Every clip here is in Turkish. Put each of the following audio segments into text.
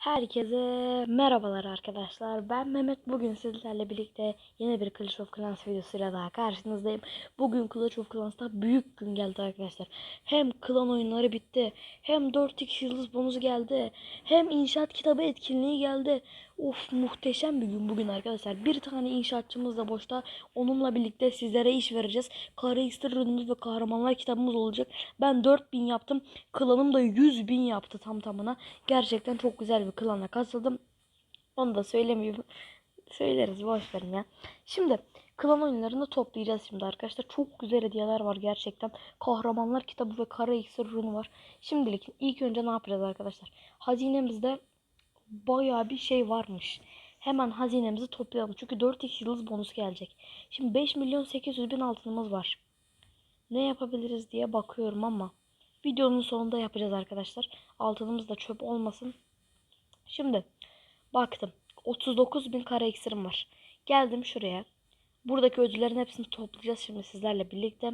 Herkese merhabalar arkadaşlar. Ben Mehmet. Bugün sizlerle birlikte yeni bir Clash of Clans videosuyla daha karşınızdayım. Bugün Clash of Clans'ta büyük gün geldi arkadaşlar. Hem klan oyunları bitti. Hem 4x yıldız bonusu geldi. Hem inşaat kitabı etkinliği geldi. Of muhteşem bir gün bugün arkadaşlar. Bir tane inşaatçımız da boşta. Onunla birlikte sizlere iş vereceğiz. Kara iksir ürünümüz ve kahramanlar kitabımız olacak. Ben 4000 yaptım. Klanım da 100 bin yaptı tam tamına. Gerçekten çok güzel bir klana katıldım. Onu da söylemeyeyim. Söyleriz boş ya. Şimdi klan oyunlarını toplayacağız şimdi arkadaşlar. Çok güzel hediyeler var gerçekten. Kahramanlar kitabı ve kara iksir ürünü var. Şimdilik ilk önce ne yapacağız arkadaşlar? Hazinemizde bayağı bir şey varmış. Hemen hazinemizi toplayalım. Çünkü 4x yıldız bonus gelecek. Şimdi 5 milyon 800 bin altınımız var. Ne yapabiliriz diye bakıyorum ama videonun sonunda yapacağız arkadaşlar. Altınımız da çöp olmasın. Şimdi baktım. 39 bin kara iksirim var. Geldim şuraya. Buradaki ödüllerin hepsini toplayacağız şimdi sizlerle birlikte.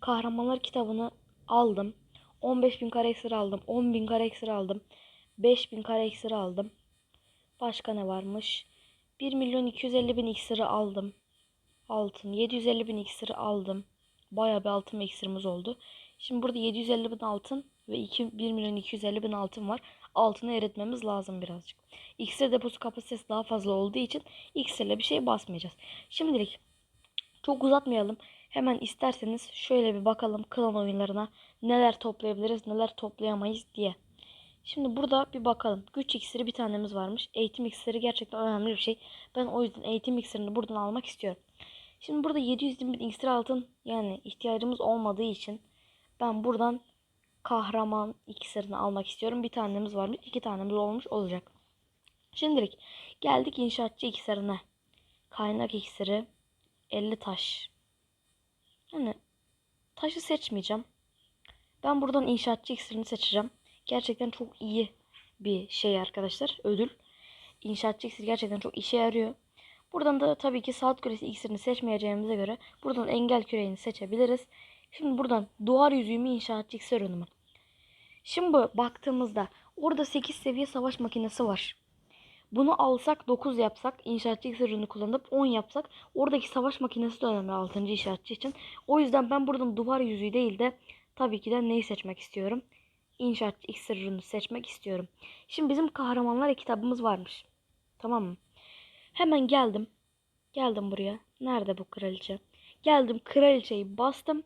Kahramanlar kitabını aldım. 15 bin kara iksir aldım. 10 bin kara iksir aldım. 5 bin kara iksir aldım. Başka ne varmış? 1 milyon 250 bin iksiri aldım. Altın. 750 bin iksiri aldım. Bayağı bir altın ve iksirimiz oldu. Şimdi burada 750 bin altın ve 2, 1 milyon 250 bin altın var. Altını eritmemiz lazım birazcık. İksir deposu kapasitesi daha fazla olduğu için iksirle bir şey basmayacağız. Şimdilik çok uzatmayalım. Hemen isterseniz şöyle bir bakalım klan oyunlarına neler toplayabiliriz neler toplayamayız diye. Şimdi burada bir bakalım. Güç iksiri bir tanemiz varmış. Eğitim iksiri gerçekten önemli bir şey. Ben o yüzden eğitim iksirini buradan almak istiyorum. Şimdi burada 700 bin iksir altın yani ihtiyacımız olmadığı için ben buradan kahraman iksirini almak istiyorum. Bir tanemiz varmış. iki tanemiz olmuş olacak. Şimdilik geldik inşaatçı iksirine. Kaynak iksiri 50 taş. Yani taşı seçmeyeceğim. Ben buradan inşaatçı iksirini seçeceğim. Gerçekten çok iyi bir şey arkadaşlar. Ödül. İnşaatçı iksir gerçekten çok işe yarıyor. Buradan da tabii ki saat küresi iksirini seçmeyeceğimize göre buradan engel küreğini seçebiliriz. Şimdi buradan duvar yüzüğümü inşaatçı iksir ürünümü. Şimdi baktığımızda orada 8 seviye savaş makinesi var. Bunu alsak 9 yapsak inşaatçı iksir kullanıp 10 yapsak oradaki savaş makinesi de önemli 6. inşaatçı için. O yüzden ben buradan duvar yüzüğü değil de tabii ki de neyi seçmek istiyorum? İnşaatçı iksir seçmek istiyorum. Şimdi bizim kahramanlar kitabımız varmış. Tamam mı? Hemen geldim. Geldim buraya. Nerede bu kraliçe? Geldim kraliçeyi bastım.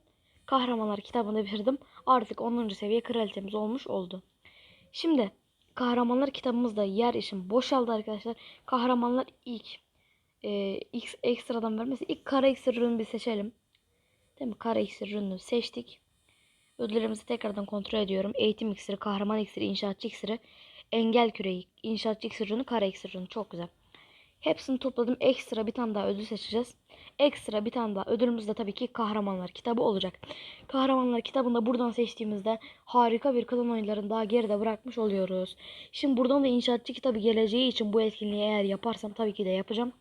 Kahramanlar kitabını bitirdim. Artık 10. seviye kraliçemiz olmuş oldu. Şimdi kahramanlar kitabımızda yer için boşaldı arkadaşlar. Kahramanlar ilk e, ekstradan vermesi ilk kara iksir ürünü bir seçelim. Değil mi? Kara iksir ürünü seçtik. Ödüllerimizi tekrardan kontrol ediyorum. Eğitim iksiri, kahraman iksiri, inşaatçı iksiri, engel küreği, inşaatçı iksir kara iksir. Çok güzel. Hepsini topladım. Ekstra bir tane daha ödül seçeceğiz. Ekstra bir tane daha ödülümüz de tabii ki kahramanlar kitabı olacak. Kahramanlar kitabını da buradan seçtiğimizde harika bir klan oyunlarını daha geride bırakmış oluyoruz. Şimdi buradan da inşaatçı kitabı geleceği için bu etkinliği eğer yaparsam tabii ki de yapacağım.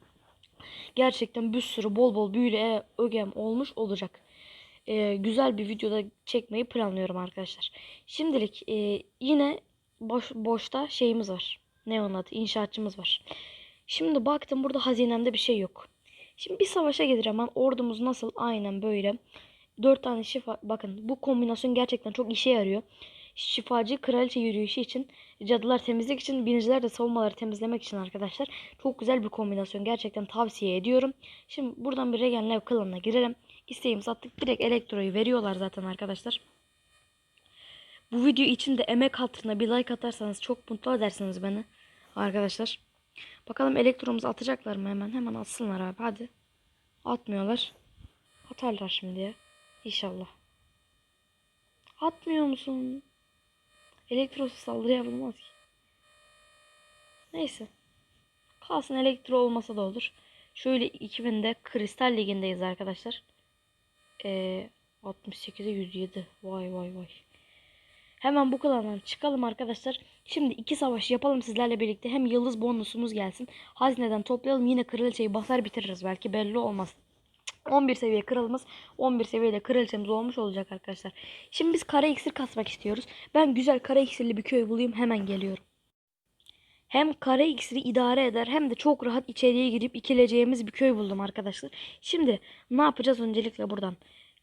Gerçekten bir sürü bol bol büyülü ögem olmuş olacak. Ee, güzel bir videoda çekmeyi planlıyorum arkadaşlar. Şimdilik e, yine boş, boşta şeyimiz var. Ne onun? İnşaatçımız var. Şimdi baktım burada hazinemde bir şey yok. Şimdi bir savaşa gelir hemen ordumuz nasıl? Aynen böyle. 4 tane şifa. Bakın bu kombinasyon gerçekten çok işe yarıyor. Şifacı kraliçe yürüyüşü için, cadılar temizlik için, biniciler de savunmaları temizlemek için arkadaşlar. Çok güzel bir kombinasyon. Gerçekten tavsiye ediyorum. Şimdi buradan bir Regen Lev klanına girelim. İsteğimizi attık. Direkt elektroyu veriyorlar zaten arkadaşlar. Bu video için de emek hatırına bir like atarsanız çok mutlu edersiniz beni. Arkadaşlar. Bakalım elektromuzu atacaklar mı hemen? Hemen atsınlar abi hadi. Atmıyorlar. Atarlar şimdi ya. İnşallah. Atmıyor musun? Elektrosuz saldırı yapılmaz ki. Neyse. Kalsın elektro olmasa da olur. Şöyle 2000'de Kristal Ligi'ndeyiz arkadaşlar. Ee, 68'e 107. Vay vay vay. Hemen bu klandan çıkalım arkadaşlar. Şimdi iki savaş yapalım sizlerle birlikte. Hem yıldız bonusumuz gelsin. Hazineden toplayalım. Yine kraliçeyi basar bitiririz. Belki belli olmaz. 11 seviye kralımız 11 seviyede kraliçemiz olmuş olacak arkadaşlar. Şimdi biz kara iksir kasmak istiyoruz. Ben güzel kara iksirli bir köy bulayım hemen geliyorum. Hem kare iksiri idare eder hem de çok rahat içeriye girip ikileceğimiz bir köy buldum arkadaşlar. Şimdi ne yapacağız öncelikle buradan?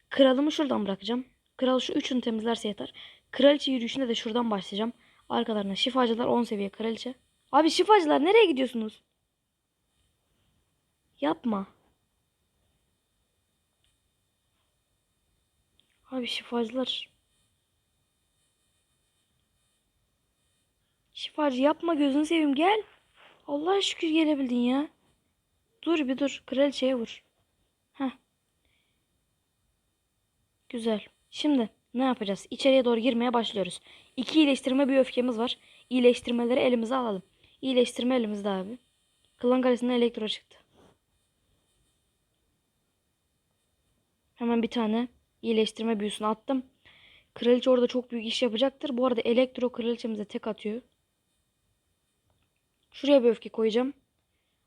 Kralımı şuradan bırakacağım. Kral şu üçünü temizlerse yeter. Kraliçe yürüyüşünde de şuradan başlayacağım. Arkalarına şifacılar 10 seviye kraliçe. Abi şifacılar nereye gidiyorsunuz? Yapma. Abi şifacılar. Şifacı yapma gözünü seveyim gel. Allah'a şükür gelebildin ya. Dur bir dur. Kraliçeye vur. Heh. Güzel. Şimdi ne yapacağız? İçeriye doğru girmeye başlıyoruz. İki iyileştirme bir öfkemiz var. İyileştirmeleri elimize alalım. İyileştirme elimizde abi. Klan kalesinden elektro çıktı. Hemen bir tane iyileştirme büyüsünü attım. Kraliçe orada çok büyük iş yapacaktır. Bu arada elektro kraliçemize tek atıyor. Şuraya bir öfke koyacağım.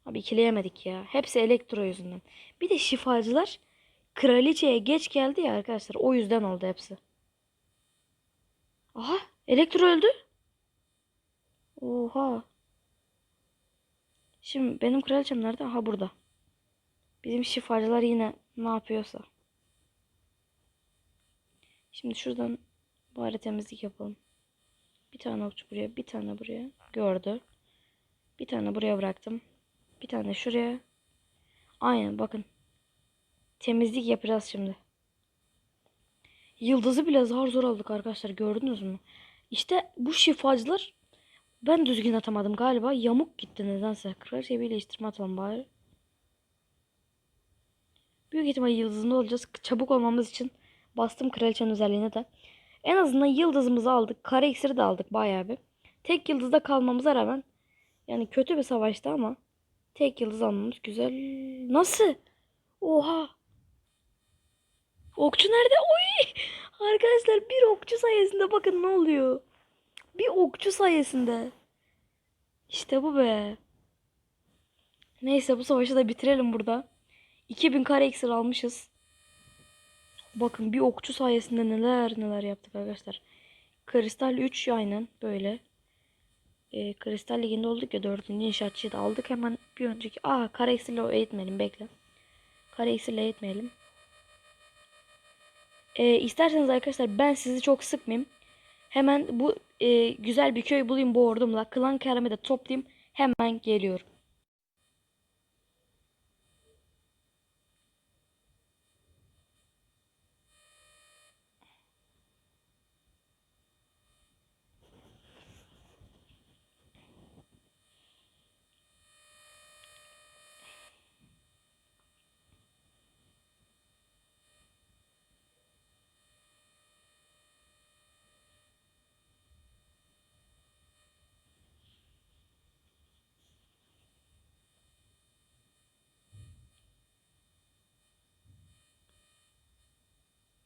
Abi ikileyemedik ya. Hepsi elektro yüzünden. Bir de şifacılar kraliçeye geç geldi ya arkadaşlar. O yüzden oldu hepsi. Aha elektro öldü. Oha. Şimdi benim kraliçem nerede? Aha burada. Bizim şifacılar yine ne yapıyorsa. Şimdi şuradan bari temizlik yapalım. Bir tane okçu buraya, bir tane buraya. Gördü. Bir tane buraya bıraktım. Bir tane şuraya. Aynen bakın. Temizlik yapacağız şimdi. Yıldızı bile zar zor aldık arkadaşlar. Gördünüz mü? İşte bu şifacılar ben düzgün atamadım galiba. Yamuk gitti nedense. Kraliçeyi birleştirme atalım bari. Büyük ihtimal yıldızında olacağız. Çabuk olmamız için bastım kraliçenin özelliğine de. En azından yıldızımızı aldık. Kare iksiri de aldık bayağı bir. Tek yıldızda kalmamıza rağmen yani kötü bir savaştı ama tek yıldız almamız güzel. Nasıl? Oha. Okçu nerede? Oy! Arkadaşlar bir okçu sayesinde bakın ne oluyor. Bir okçu sayesinde. İşte bu be. Neyse bu savaşı da bitirelim burada. 2000 kare iksir almışız. Bakın bir okçu sayesinde neler neler yaptık arkadaşlar. Kristal 3 aynen böyle. Ee, Kristal Ligi'nde olduk ya 4. inşaatçıyı da aldık. Hemen bir önceki... Aa kare iksirle eğitmeyelim bekle. Kare iksirle eğitmeyelim. Ee, isterseniz arkadaşlar ben sizi çok sıkmayayım. Hemen bu e, güzel bir köy bulayım bu ordumla. Klan karımı da toplayayım. Hemen geliyorum.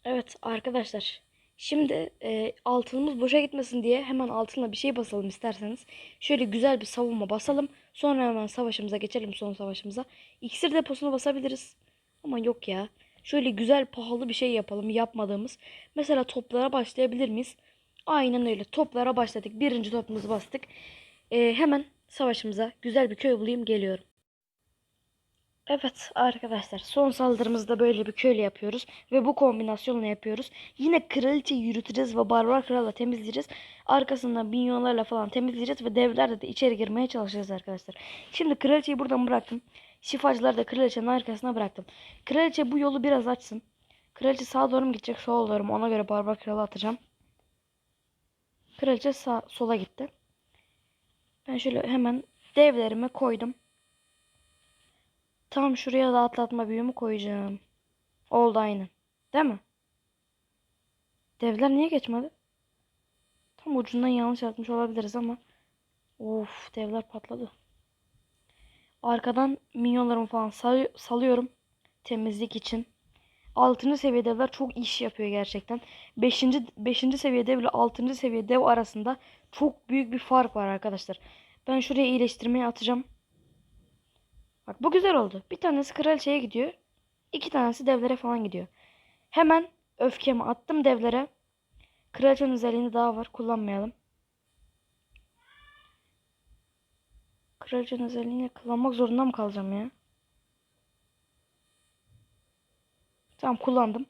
Evet arkadaşlar. Şimdi e, altınımız boşa gitmesin diye hemen altınla bir şey basalım isterseniz. Şöyle güzel bir savunma basalım. Sonra hemen savaşımıza geçelim son savaşımıza. İksir deposunu basabiliriz. Ama yok ya. Şöyle güzel pahalı bir şey yapalım yapmadığımız. Mesela toplara başlayabilir miyiz? Aynen öyle. Toplara başladık. Birinci topumuzu bastık. E, hemen savaşımıza güzel bir köy bulayım geliyorum. Evet arkadaşlar son saldırımızda böyle bir köyle yapıyoruz ve bu kombinasyonla yapıyoruz. Yine kraliçe yürüteceğiz ve barbar kralla temizleyeceğiz. Arkasından minyonlarla falan temizleyeceğiz ve devlerle de içeri girmeye çalışacağız arkadaşlar. Şimdi kraliçeyi buradan bıraktım. Şifacıları da kraliçenin arkasına bıraktım. Kraliçe bu yolu biraz açsın. Kraliçe sağa doğru mu gidecek sola doğru mu ona göre barbar kralı atacağım. Kraliçe sağ, sola gitti. Ben şöyle hemen devlerime koydum. Tam şuraya da atlatma büyümü koyacağım. Oldu aynen. Değil mi? Devler niye geçmedi? Tam ucundan yanlış atmış olabiliriz ama. Of devler patladı. Arkadan minyonlarımı falan sal salıyorum. Temizlik için. 6. seviye devler çok iş yapıyor gerçekten. 5. 5. seviye dev ile 6. seviye dev arasında çok büyük bir fark var arkadaşlar. Ben şuraya iyileştirmeye atacağım. Bak bu güzel oldu. Bir tanesi kraliçeye gidiyor. İki tanesi devlere falan gidiyor. Hemen öfkemi attım devlere. Kraliçenin özelliğinde daha var. Kullanmayalım. Kraliçenin özelliğini kullanmak zorunda mı kalacağım ya? Tamam kullandım.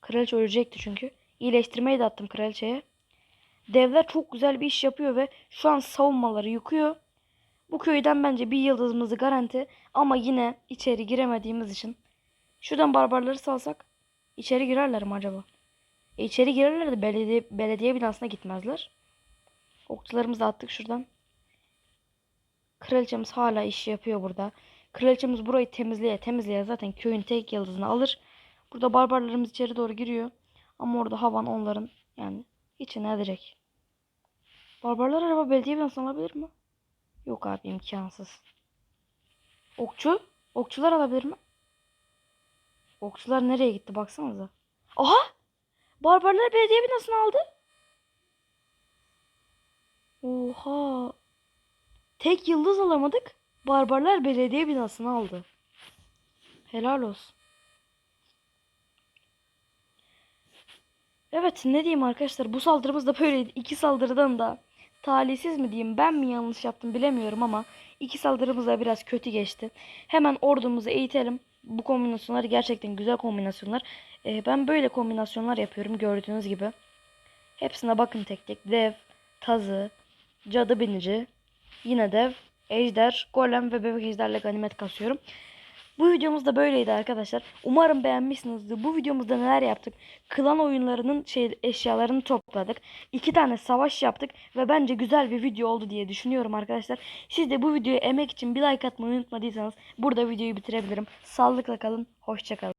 Kraliçe ölecekti çünkü. İyileştirmeyi de attım kraliçeye. Devler çok güzel bir iş yapıyor ve şu an savunmaları yıkıyor. Bu köyden bence bir yıldızımızı garanti ama yine içeri giremediğimiz için. Şuradan barbarları salsak içeri girerler mi acaba? E içeri girerler de belediye, belediye binasına gitmezler. Okçularımızı attık şuradan. Kraliçemiz hala iş yapıyor burada. Kraliçemiz burayı temizleye temizleye zaten köyün tek yıldızını alır. Burada barbarlarımız içeri doğru giriyor. Ama orada havan onların yani içine direkt. Barbarlar araba belediye binasını alabilir mi? Yok abi imkansız. Okçu? Okçular alabilir mi? Okçular nereye gitti baksanıza. Aha! Barbarlar belediye binasını aldı. Oha! Tek yıldız alamadık. Barbarlar belediye binasını aldı. Helal olsun. Evet ne diyeyim arkadaşlar bu saldırımız da böyleydi. İki saldırıdan da talihsiz mi diyeyim ben mi yanlış yaptım bilemiyorum ama iki saldırımız da biraz kötü geçti. Hemen ordumuzu eğitelim. Bu kombinasyonlar gerçekten güzel kombinasyonlar. Ee, ben böyle kombinasyonlar yapıyorum gördüğünüz gibi. Hepsine bakın tek tek. Dev, tazı, cadı binici, yine dev, ejder, golem ve bebek ejderle ganimet kasıyorum. Bu videomuz da böyleydi arkadaşlar. Umarım beğenmişsinizdir. Bu videomuzda neler yaptık? Klan oyunlarının şey eşyalarını topladık. İki tane savaş yaptık ve bence güzel bir video oldu diye düşünüyorum arkadaşlar. Siz de bu videoya emek için bir like atmayı unutmadıysanız burada videoyu bitirebilirim. Sağlıkla kalın. Hoşçakalın.